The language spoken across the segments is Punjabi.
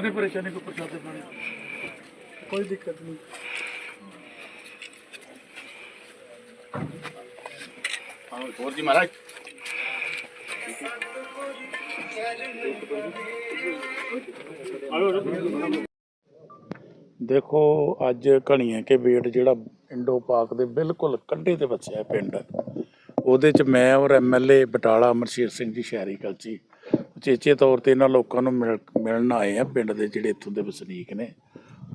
ਪਰੇਸ਼ਾਨੀ ਕੋਈ ਪ੍ਰਸ਼ਾਦੇ ਪਾਣੀ ਕੋਈ ਦਿੱਕਤ ਨਹੀਂ। ਹੋਰ ਜੀ ਮਹਾਰਾਜ? ਦੇਖੋ ਅੱਜ ਘਣੀਆਂ ਕੇ ਵੇਟ ਜਿਹੜਾ ਇੰਡੋ ਪਾਕ ਦੇ ਬਿਲਕੁਲ ਕੰਢੇ ਤੇ ਵਸਿਆ ਪਿੰਡ। ਉਹਦੇ ਚ ਮੈਂ ਔਰ ਐਮਐਲਏ ਬਟਾਲਾ ਅਮਰਸ਼ੇਰ ਸਿੰਘ ਜੀ ਸ਼ਹਿਰੀ ਕਲਚੀ। ਉਚੇਚੇ ਤੌਰ ਤੇ ਇਹਨਾਂ ਲੋਕਾਂ ਨੂੰ ਮਿਲ- ਮਿਲਣ ਆਏ ਆ ਪਿੰਡ ਦੇ ਜਿਹੜੇ ਇੱਥੋਂ ਦੇ ਵਸਨੀਕ ਨੇ।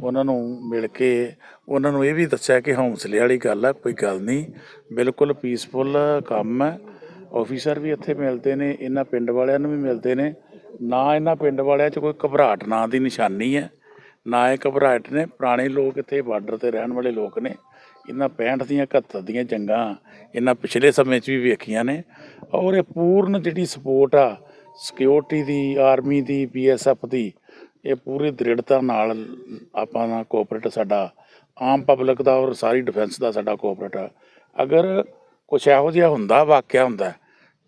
ਉਹਨਾਂ ਨੂੰ ਮਿਲ ਕੇ ਉਹਨਾਂ ਨੂੰ ਇਹ ਵੀ ਦੱਸਿਆ ਕਿ ਹੌਂਸਲੇ ਵਾਲੀ ਗੱਲ ਆ, ਕੋਈ ਗੱਲ ਨਹੀਂ। ਬਿਲਕੁਲ ਪੀਸਫੁਲ ਕੰਮ ਹੈ ਆਫੀਸਰ ਵੀ ਇੱਥੇ ਮਿਲਦੇ ਨੇ, ਇਹਨਾਂ ਪਿੰਡ ਵਾਲਿਆਂ ਨੂੰ ਵੀ ਮਿਲਦੇ ਨੇ। ਨਾ ਇਹਨਾਂ ਪਿੰਡ ਵਾਲਿਆਂ 'ਚ ਕੋਈ ਘਬਰਾਹਟ, ਨਾਂ ਦੀ ਨਿਸ਼ਾਨੀ ਹੈ ਨਾ ਇਹ ਘਬਰਾਹਟ ਨੇ, ਪੁਰਾਣੇ ਲੋਕ ਇੱਥੇ ਬਾਰਡਰ ਤੇ ਰਹਿਣ ਵਾਲੇ ਲੋਕ ਨੇ। ਇਹਨਾਂ 65 ਦੀਆਂ 71 ਦੀਆਂ ਜੰਗਾਂ, ਇਹਨਾਂ ਪਿਛਲੇ ਸਮੇਂ 'ਚ ਵੀ ਵੇਖੀਆਂ ਨੇ। ਔਰ ਇਹ ਪੂਰਨ ਜਿਹੜੀ ਸਪੋਰਟ ਆ ਸਿਕਿਉਰਿਟੀ ਦੀ ਆਰਮੀ ਦੀ ਬੀਐਸਐਫ ਦੀ, ਇਹ ਪੂਰੀ ਦ੍ਰਿੜਤਾ ਨਾਲ ਆਪਾਂ ਦਾ ਕੋਆਪਰੇਟ ਸਾਡਾ। ਆਮ ਪਬਲਿਕ ਦਾ ਔਰ ਸਾਰੀ ਡਿਫੈਂਸ ਦਾ ਸਾਡਾ ਕੋਆਪਰੇਟ ਆ। ਅਗਰ ਕੁਛ ਇਹੋ ਜਿਹਾ ਹੁੰਦਾ, ਵਾਕਿਆ ਹੁੰਦਾ,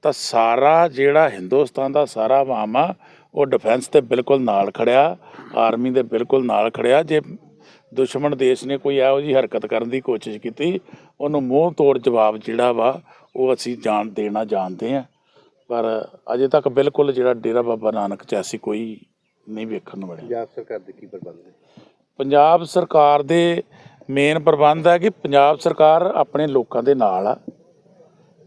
ਤਾਂ ਸਾਰਾ ਜਿਹੜਾ ਹਿੰਦੁਸਤਾਨ ਦਾ ਸਾਰਾ ਆਵਾਮ ਆ, ਉਹ ਡਿਫੈਂਸ ਤੇ ਬਿਲਕੁਲ ਨਾਲ ਖੜਿਆ ਆਰਮੀ ਦੇ ਬਿਲਕੁਲ ਨਾਲ ਖੜਿਆ। ਜੇ ਦੁਸ਼ਮਣ ਦੇਸ਼ ਨੇ ਕੋਈ ਇਹੋ ਜਿਹੀ ਹਰਕਤ ਕਰਨ ਦੀ ਕੋਸ਼ਿਸ਼ ਕੀਤੀ, ਉਹਨੂੰ ਮੂੰਹ ਤੋੜ ਜਵਾਬ ਜਿਹੜਾ ਵਾ, ਉਹ ਅਸੀਂ ਜਾਣ ਦੇਣਾ ਜਾਣਦੇ ਆ। ਪਰ ਅਜੇ ਤੱਕ ਬਿਲਕੁਲ ਜਿਹੜਾ ਡੇਰਾ ਬਾਬਾ ਨਾਨਕ ਚ ਐਸੀ ਕੋਈ ਨਹੀਂ ਵੇਖਣ ਨੂੰ ਮਿਲਿਆ। ਪੰਜਾਬ ਸਰਕਾਰ ਦੇ ਕੀ ਪ੍ਰਬੰਧ ਨੇ? ਪੰਜਾਬ ਸਰਕਾਰ ਦੇ ਮੇਨ ਪ੍ਰਬੰਧ ਹੈ ਕਿ ਪੰਜਾਬ ਸਰਕਾਰ ਆਪਣੇ ਲੋਕਾਂ ਦੇ ਨਾਲ ਆ।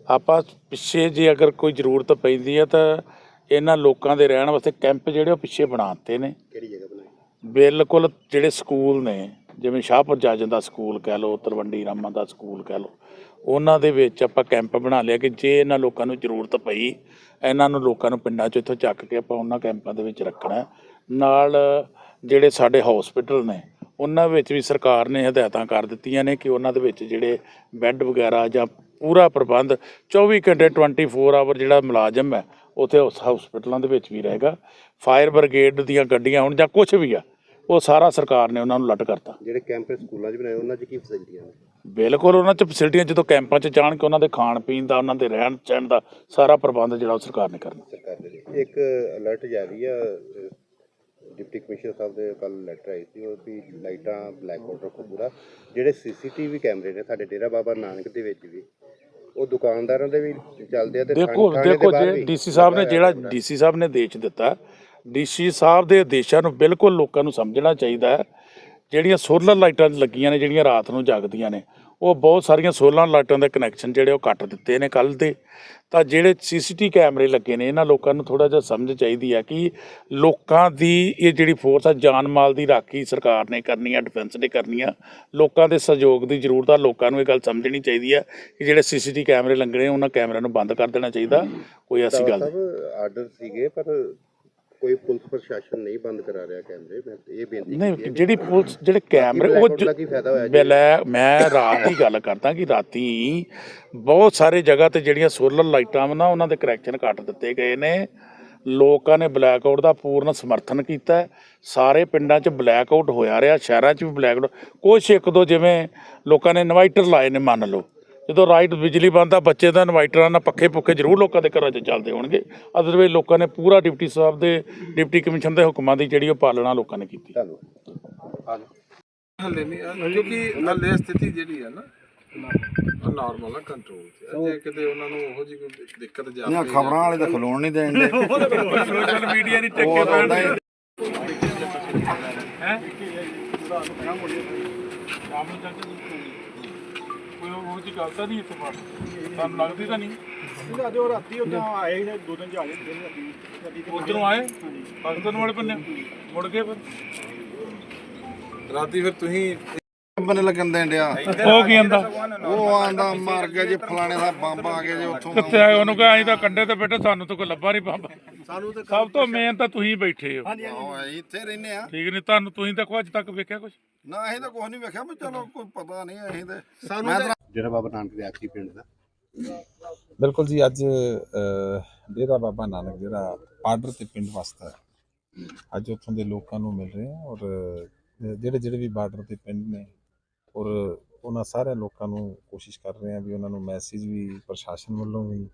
ਆਪਾਂ ਪਿੱਛੇ ਜੇ ਅਗਰ ਕੋਈ ਜ਼ਰੂਰਤ ਪੈਂਦੀ ਹੈ ਤਾਂ ਇਹਨਾਂ ਲੋਕਾਂ ਦੇ ਰਹਿਣ ਵਾਸਤੇ ਕੈਂਪ ਜਿਹੜੇ ਉਹ ਪਿੱਛੇ ਬਣਾਤੇ ਨੇ। ਕਿਹੜੀ ਜਗ੍ਹਾ ਬਣਾਈ ਬਿਲਕੁਲ ਜਿਹੜੇ ਸਕੂਲ ਨੇ ਜਿਵੇਂ ਸ਼ਾਹਪੁਰ ਜਾਜਨ ਦਾ ਸਕੂਲ ਕਹਿ ਲਓ ਤਲਵੰਡੀ ਰਾਮਾ ਦਾ ਸਕੂਲ ਕਹਿ ਲਓ ਉਹਨਾਂ ਦੇ ਵਿੱਚ ਆਪਾਂ ਕੈਂਪ ਬਣਾ ਲਿਆ ਕਿ ਜੇ ਇਹਨਾਂ ਲੋਕਾਂ ਨੂੰ ਜ਼ਰੂਰਤ ਪਈ, ਇਹਨਾਂ ਨੂੰ ਲੋਕਾਂ ਨੂੰ ਪਿੰਡਾਂ 'ਚ ਇੱਥੋਂ ਚੱਕ ਕੇ ਆਪਾਂ ਉਹਨਾਂ ਕੈਂਪਾਂ ਦੇ ਵਿੱਚ ਰੱਖਣਾ ਨਾਲ ਜਿਹੜੇ ਸਾਡੇ ਹਸਪੀਟਲ ਨੇ, ਉਹਨਾਂ ਵਿੱਚ ਵੀ ਸਰਕਾਰ ਨੇ ਹਦਾਇਤਾਂ ਕਰ ਦਿੱਤੀਆਂ ਨੇ ਕਿ ਉਹਨਾਂ ਦੇ ਵਿੱਚ ਜਿਹੜੇ ਬੈੱਡ ਵਗੈਰਾ ਜਾਂ ਪੂਰਾ ਪ੍ਰਬੰਧ 24 ਘੰਟੇ 24 ਆਵਰ ਜਿਹੜਾ ਮੁਲਾਜ਼ਮ ਹੈ, ਉੱਥੇ ਉਸ ਹਸਪੀਟਲਾਂ ਦੇ ਵਿੱਚ ਵੀ ਰਹੇਗਾ। ਫਾਇਰ ਬ੍ਰਿਗੇਡ ਦੀਆਂ ਗੱਡੀਆਂ ਹੁਣ ਜਾਂ ਕੁਝ ਵੀ ਆ, ਉਹ ਸਾਰਾ ਸਰਕਾਰ ਨੇ ਉਹਨਾਂ ਨੂੰ ਲੱਟ ਕਰਤਾ। ਜਿਹੜੇ ਕੈਂਪ ਸਕੂਲਾਂ 'ਚ ਬਣਾਏ, ਉਹਨਾਂ 'ਚ ਕੀ ਫੈਸਿਲਿਟੀਆਂ ਨੇ? ਬਿਲਕੁਲ ਉਹਨਾਂ 'ਚ ਫੈਸਿਲਿਟੀਆਂ ਜਦੋਂ ਕੈਂਪਾਂ 'ਚ ਜਾਣ ਕੇ ਉਹਨਾਂ ਦੇ ਖਾਣ ਪੀਣ ਦਾ ਉਹਨਾਂ ਦੇ ਰਹਿਣ ਸਹਿਣ ਦਾ ਸਾਰਾ ਪ੍ਰਬੰਧ ਜਿਹੜਾ ਉਹ ਸਰਕਾਰ ਨੇ ਕਰਨਾ। ਸਰਕਾਰ ਦੇ ਲਈ। ਇੱਕ ਅਲਰਟ ਜਾਰੀ ਆ ਡਿਪਟੀ ਕਮਿਸ਼ਨਰ ਸਾਹਿਬ ਦੇ ਕੱਲ ਲੈਟਰ ਆਈ ਸੀ ਉਹ ਵੀ ਲਾਈਟਾਂ ਬਲੈਕ ਆਊਟ ਰੱਖੋ ਪੂਰਾ। ਜਿਹੜੇ ਸੀਸੀਟੀਵੀ ਕੈਮਰੇ ਨੇ ਸਾਡੇ ਡੇਰਾ ਬਾਬਾ ਨਾਨਕ ਦੇ ਵਿੱਚ ਵੀ ਉਹ ਦੁਕਾਨਦਾਰਾਂ ਦੇ ਵੀ ਚੱਲਦੇ ਆ ਤੇ ਦੇਖੋ ਦੇਖੋ ਜੇ ਡੀਸੀ ਸਾਹਿਬ ਨੇ ਜਿਹੜਾ ਡੀਸੀ ਸਾਹਿਬ ਨੇ ਦੇਸ਼ ਦਿੱਤਾ ਡੀਸੀ ਸਾਹਿਬ ਦੇ ਆਦੇਸ਼ਾਂ ਨੂੰ ਬਿਲਕੁਲ ਲੋਕਾਂ ਨੂੰ ਸਮਝਣਾ ਚਾਹੀਦਾ ਹੈ ਜਿਹੜੀਆਂ ਸੋਲਰ ਲਾਈਟਾਂ ਲੱਗੀਆਂ ਨੇ ਜਿਹੜੀਆਂ ਰਾਤ ਨੂੰ ਜਗਦੀਆਂ ਨੇ ਉਹ ਬਹੁਤ ਸਾਰੀਆਂ ਸੋਲਰ ਲਾਈਟਾਂ ਦੇ ਕਨੈਕਸ਼ਨ ਜਿਹੜੇ ਉਹ ਕੱਟ ਦਿੱਤੇ ਨੇ ਕੱਲ ਦੇ। ਤਾਂ ਜਿਹੜੇ ਸੀਸੀਟੀ ਕੈਮਰੇ ਲੱਗੇ ਨੇ ਇਹਨਾਂ ਲੋਕਾਂ ਨੂੰ ਥੋੜਾ ਜਿਹਾ ਸਮਝ ਚਾਹੀਦੀ ਹੈ ਕਿ ਲੋਕਾਂ ਦੀ ਇਹ ਜਿਹੜੀ ਫੋਰਸ ਆ ਜਾਨ ਮਾਲ ਦੀ ਰਾਖੀ ਸਰਕਾਰ ਨੇ ਕਰਨੀ ਆ ਡਿਫੈਂਸ ਨੇ ਕਰਨੀ ਆ ਲੋਕਾਂ ਦੇ ਸਹਿਯੋਗ ਦੀ ਜ਼ਰੂਰਤ ਆ ਲੋਕਾਂ ਨੂੰ ਇਹ ਗੱਲ ਸਮਝਣੀ ਚਾਹੀਦੀ ਹੈ ਕਿ ਜਿਹੜੇ ਸੀਸੀਟੀ ਕੈਮਰੇ ਲੱਗਣੇ ਉਹਨਾਂ ਕੈਮਰਿਆਂ ਨੂੰ ਬੰਦ ਕਰ ਦੇਣਾ ਚਾਹੀਦਾ। ਕੋਈ ਐਸੀ ਗੱਲ ਨਹੀਂ ਆਰਡਰ ਸੀਗੇ ਪਰ ਕੋਈ ਪੁਲਿਸ ਪ੍ਰਸ਼ਾਸਨ ਨਹੀਂ ਬੰਦ ਕਰਾ ਰਿਹਾ ਕੈਮਰੇ ਮੈਂ ਇਹ ਬੇਨਤੀ ਨਹੀਂ ਜਿਹੜੀ ਪੁਲਿਸ ਜਿਹੜੇ ਕੈਮਰੇ ਉਹ? ਬਿਲੈ ਮੈਂ ਰਾਤ ਦੀ ਗੱਲ ਕਰਦਾ ਕਿ ਰਾਤੀ ਬਹੁਤ ਸਾਰੇ ਜਗ੍ਹਾ ਤੇ ਜਿਹੜੀਆਂ ਸੋਲਰ ਲਾਈਟਾਂ ਵਾ ਨਾ ਉਹਨਾਂ ਦੇ ਕਨੈਕਸ਼ਨ ਕੱਟ ਦਿੱਤੇ ਗਏ ਨੇ ਲੋਕਾਂ ਨੇ ਬਲੈਕਆਊਟ ਦਾ ਪੂਰਨ ਸਮਰਥਨ ਕੀਤਾ। ਸਾਰੇ ਪਿੰਡਾਂ 'ਚ ਬਲੈਕਆਊਟ ਹੋਇਆ ਰਿਹਾ ਸ਼ਹਿਰਾਂ 'ਚ ਵੀ ਬਲੈਕਆਊਟ ਕੁਛ ਇੱਕ ਦੋ ਜਿਵੇਂ ਲੋਕਾਂ ਨੇ ਇਨਵਾਈਟਰ ਲਾਏ ਨੇ ਮੰਨ ਲਓ ਜਦੋਂ ਰਾਈਟ ਬਿਜਲੀ ਬੰਦ ਆ ਬੱਚੇ ਦਾ ਇਨਵਾਈਟਰਾਂ ਨਾਲ ਪੱਖੇ ਪੁੱਖੇ ਜ਼ਰੂਰ ਲੋਕਾਂ ਦੇ ਘਰਾਂ 'ਚ ਚੱਲਦੇ ਹੋਣਗੇ। ਅਦਰਵਾਈਜ਼ ਲੋਕਾਂ ਨੇ ਪੂਰਾ ਡਿਪਟੀ ਸਾਹਿਬ ਦੇ ਡਿਪਟੀ ਕਮਿਸ਼ਨ ਦੇ ਹੁਕਮਾਂ ਦੀ ਜਿਹੜੀ ਉਹ ਪਾਲਣਾ ਲੋਕਾਂ ਨੇ ਕੀਤੀ। ਧੰਨਵਾਦ। ਹਲੇ ਨਹੀਂ ਕਿਉਂਕਿ ਹਲੇ ਸਥਿਤੀ ਜਿਹੜੀ ਹੈ ਨਾ ਉਹ ਨਾਰਮਲ ਹੈ ਕੰਟਰੋਲ 'ਚ ਹੈ। ਜੇ ਕਿਤੇ ਉਹਨਾਂ ਨੂੰ ਉਹੋ ਜਿਹੀ ਕੋਈ ਦਿੱਕਤ ਜਾਵੇ ਨਾ ਖਬਰਾਂ ਵਾਲੇ ਤਾਂ ਖਲੋਣ ਨਹੀਂ ਦੇਣ ਦੇ ਸੋਸ਼ਲ ਮੀਡੀਆ ਦੀ ਉਹ ਤਾਂ ਹੁੰਦਾ ਹੀ ਕੋਈ ਉਹ ਜੀ ਗੱਲ ਤਾਂ ਨਹੀਂ ਇੱਥੇ ਬਾਤ ਤੁਹਾਨੂੰ ਲੱਗਦੀ ਤਾਂ ਨਹੀਂ। ਜੋ ਰਾਤੀ ਉਦੋਂ ਆਏ ਨੇ ਦੋ ਦਿਨ ਜਾ ਗਏ ਰਾਤੀ ਰਾਤੀ ਤੇ ਉਧਰੋਂ ਆਏ? ਪਾਕਿਸਤਾਨ ਵਾਲੇ ਬੰਨੇ। ਮੁੜ ਗਏ ਫਿਰ। ਰਾਤੀ ਫਿਰ ਤੁਸੀਂ ਬੰਨੇ ਲੱਗਣ ਦੇਣ ਡਿਆ। ਉਹ ਕੀ ਆਂਦਾ? ਉਹ ਆਂਦਾ ਮਰ ਗਿਆ ਜੇ ਫਲਾਣੇ ਦਾ ਬੰਬ ਆ ਗਿਆ ਜੇ ਉੱਥੋਂ ਕਿੱਥੇ ਆਏ? ਉਹਨੂੰ ਕਹਾਂ ਅਸੀਂ ਤਾਂ ਕੰਡੇ ਤੇ ਬੈਠੇ ਸਾਨੂੰ ਤਾਂ ਕੋਈ ਲੱਭਾ ਨਹੀਂ ਬੰਬ। ਸਾਨੂੰ ਤੇ ਸਭ ਤੋਂ ਮੇਨ ਤਾਂ ਤੁਸੀਂ ਬੈਠੇ ਹੋ। ਉਹ ਅਸੀਂ ਇੱਥੇ ਰਹਿੰਦੇ ਆ ਠੀਕ ਨਹੀਂ ਤੁਹਾਨੂੰ ਤੁਸੀਂ ਦੇਖੋ ਅੱਜ ਤੱਕ ਵੇਖਿਆ ਕੁਝ ਨਾ ਅਸੀਂ ਤਾਂ ਕੁਝ ਨਹੀਂ ਵੇਖਿਆ ਵੀ ਚਲੋ ਕੋਈ ਪਤਾ ਨਹੀਂ ਅਸੀਂ ਤੇ ਸਾਨੂੰ ਡੇਰਾ ਬਾਬਾ ਨਾਨਕ ਦੇ ਆਖਰੀ ਪਿੰਡ ਦਾ। ਬਿਲਕੁਲ ਜੀ ਅੱਜ ਅ, ਡੇਰਾ ਬਾਬਾ ਨਾਨਕ ਜਿਹੜਾ ਬਾਰਡਰ ਤੇ ਪਿੰਡ ਵਸਦਾ ਹੈ। ਅੱਜ ਉੱਥੋਂ ਦੇ ਲੋਕਾਂ ਨੂੰ ਮਿਲ ਰਹੇ ਹਾਂ ਔਰ ਅ, ਜਿਹੜੇ ਜਿਹੜੇ ਵੀ ਬਾਰਡਰ ਤੇ ਪਿੰਡ ਨੇ ਔਰ ਉਹਨਾਂ ਸਾਰੇ ਲੋਕਾਂ ਨੂੰ ਕੋਸ਼ਿਸ਼ ਕਰ ਰਹੇ ਹਾਂ ਵੀ ਉਹਨਾਂ ਨੂੰ ਮੈਸੇਜ ਵੀ ਪ੍ਰਸ਼ਾਸਨ ਵੱਲੋਂ ਵੀ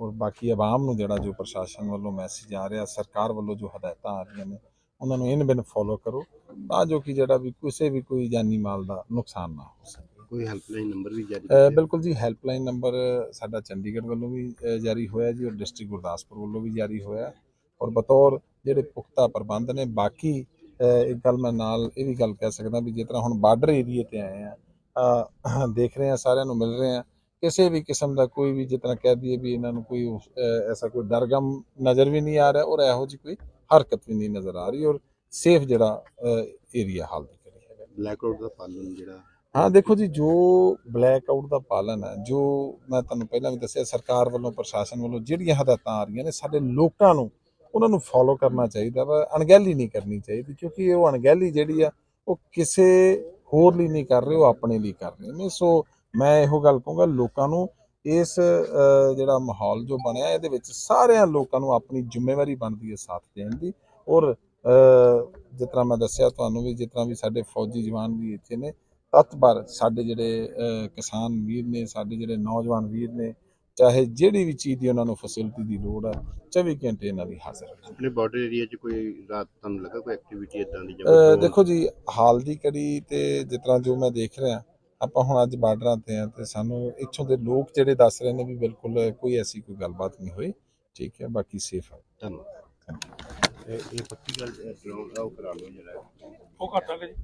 ਔਰ ਬਾਕੀ ਆਵਾਮ ਨੂੰ ਜਿਹੜਾ ਜੋ ਪ੍ਰਸ਼ਾਸਨ ਵੱਲੋਂ ਮੈਸੇਜ ਆ ਰਿਹਾ ਸਰਕਾਰ ਵੱਲੋਂ ਜੋ ਹਦਾਇਤਾਂ ਆ ਰਹੀਆਂ ਨੇ ਉਹਨਾਂ ਨੂੰ ਇਨ ਬਿਨ ਫੋਲੋ ਕਰੋ ਤਾਂ ਜੋ ਕਿ ਜਿਹੜਾ ਵੀ ਕਿਸੇ ਵੀ ਕੋਈ ਜਾਨੀ ਮਾਲ ਦਾ ਨੁਕਸਾਨ ਨਾ ਹੋ ਸਕੇ। ਕੋਈ ਹੈਲਪਲਾਈਨ ਨੰਬਰ ਵੀ ਜਾਰੀ ਬਿਲਕੁਲ ਜੀ ਹੈਲਪਲਾਈਨ ਨੰਬਰ ਸਾਡਾ ਚੰਡੀਗੜ੍ਹ ਵੱਲੋਂ ਵੀ ਜਾਰੀ ਹੋਇਆ ਜੀ ਔਰ ਡਿਸਟ੍ਰਿਕਟ ਗੁਰਦਾਸਪੁਰ ਵੱਲੋਂ ਵੀ ਜਾਰੀ ਹੋਇਆ ਔਰ ਬਤੌਰ ਜਿਹੜੇ ਪੁਖਤਾ ਪ੍ਰਬੰਧ ਨੇ ਬਾਕੀ ਇੱਕ ਗੱਲ ਮੈਂ ਨਾਲ ਇਹ ਵੀ ਗੱਲ ਕਹਿ ਸਕਦਾ ਵੀ ਜਿਸ ਤਰ੍ਹਾਂ ਹੁਣ ਬਾਰਡਰ ਏਰੀਏ ਤੇ ਆਏ ਆ ਦੇਖ ਰਹੇ ਆ ਸਾਰਿਆਂ ਨੂੰ ਮਿਲ ਰਹੇ ਆ ਕਿਸੇ ਵੀ ਕਿਸਮ ਦਾ ਕੋਈ ਵੀ ਜਿਸ ਤਰ੍ਹਾਂ ਕਹਿ ਦਈਏ ਵੀ ਇਹਨਾਂ ਨੂੰ ਕੋਈ ਐਸਾ ਕੋਈ ਡਰਗਮ ਨਜ਼ਰ ਵੀ ਨਹੀਂ ਆ ਰਿਹਾ ਔਰ ਇਹੋ ਜਿਹੀ ਕੋਈ ਹਰਕਤ ਵੀ ਨਹੀਂ ਨਜ਼ਰ ਆ ਰਹੀ ਔਰ ਸੇਫ ਜਿਹੜਾ ਏਰੀਆ ਹਾਲ ਦੀ ਕਰੀ ਹੈਗਾ। ਬਲੈਕ ਆਊਟ ਦਾ ਪਾਲਣ ਜਿਹੜਾ ਹਾਂ ਦੇਖੋ ਜੀ ਜੋ ਬਲੈਕ ਆਊਟ ਦਾ ਪਾਲਨ ਹੈ ਜੋ ਮੈਂ ਤੁਹਾਨੂੰ ਪਹਿਲਾਂ ਵੀ ਦੱਸਿਆ ਸਰਕਾਰ ਵੱਲੋਂ ਪ੍ਰਸ਼ਾਸਨ ਵੱਲੋਂ ਜਿਹੜੀਆਂ ਹਦਾਇਤਾਂ ਆ ਰਹੀਆਂ ਨੇ ਸਾਡੇ ਲੋਕਾਂ ਨੂੰ ਉਹਨਾਂ ਨੂੰ ਫੋਲੋ ਕਰਨਾ ਚਾਹੀਦਾ ਵਾ, ਅਣਗਹਿਲੀ ਨਹੀਂ ਕਰਨੀ ਚਾਹੀਦੀ, ਕਿਉਂਕਿ ਉਹ ਅਣਗਹਿਲੀ ਜਿਹੜੀ ਆ, ਉਹ ਕਿਸੇ ਹੋਰ ਲਈ ਨਹੀਂ ਕਰ ਰਹੇ, ਉਹ ਆਪਣੇ ਲਈ ਕਰ ਰਹੇ ਨੇ। ਸੋ ਮੈਂ ਇਹੋ ਗੱਲ ਕਹੂੰਗਾ, ਲੋਕਾਂ ਨੂੰ ਇਸ ਜਿਹੜਾ ਮਾਹੌਲ ਜੋ ਬਣਿਆ, ਇਹਦੇ ਵਿੱਚ ਸਾਰਿਆਂ ਲੋਕਾਂ ਨੂੰ ਆਪਣੀ ਜ਼ਿੰਮੇਵਾਰੀ ਬਣਦੀ ਹੈ ਸਾਥ ਦੇਣ ਦੀ। ਔਰ ਜਿਸ ਤਰ੍ਹਾਂ ਮੈਂ ਦੱਸਿਆ ਤੁਹਾਨੂੰ ਵੀ, ਜਿਸ ਤਰ੍ਹਾਂ ਵੀ ਸਾਡੇ ਫੌਜੀ ਜਵਾਨ ਵੀ ਇੱਥੇ ਨੇ ਤਤਪਰ ਸਾਡੇ ਜਿਹੜੇ ਕਿਸਾਨ ਵੀਰ ਨੇ, ਸਾਡੇ ਜਿਹੜੇ ਨੌਜਵਾਨ ਵੀਰ ਨੇ ਚਾਹੇ ਜਿਹੜੀ ਵੀ ਚੀਜ਼ ਦੀ ਉਹਨਾਂ ਨੂੰ ਫੈਸਿਲਿਟੀ ਦੀ ਲੋੜ ਹੈ 24 ਘੰਟੇ ਇਹਨਾਂ ਦੀ ਹਾਜ਼ਰ ਹੈ ਆਪਣੇ ਬਾਰਡਰ ਏਰੀਆ 'ਚ ਕੋਈ ਰਾਤ ਤੁਹਾਨੂੰ ਲੱਗਾ ਕੋਈ ਐਕਟੀਵਿਟੀ ਇਦਾਂ ਦੀ ਅ, ਦੇਖੋ ਜੀ ਹਾਲ ਦੀ ਕੜੀ ਤੇ ਜਿਸ ਤਰ੍ਹਾਂ ਜੋ ਮੈਂ ਦੇਖ ਰਿਹਾ ਆਪਾਂ ਹੁਣ ਅੱਜ ਬਾਰਡਰਾਂ ਤੇ ਆ ਤੇ ਸਾਨੂੰ ਇੱਥੋਂ ਦੇ ਲੋਕ ਜਿਹੜੇ ਦੱਸ ਰਹੇ ਨੇ ਵੀ ਬਿਲਕੁਲ ਕੋਈ ਐਸੀ ਕੋਈ ਗੱਲਬਾਤ ਨਹੀਂ ਹੋਈ। ਠੀਕ ਹੈ ਬਾਕੀ ਸੇਫ ਹੈ ਧੰਨਵਾਦ। ਇਹ ਇਹ ਪੱਕੀ ਗੱਲ ਡਰੋਨ ਦਾ ਉਹ ਕਰਾ ਲਓ ਜਿਹੜਾ। ਉਹ ਘਟਾਂਗੇ ਜੀ।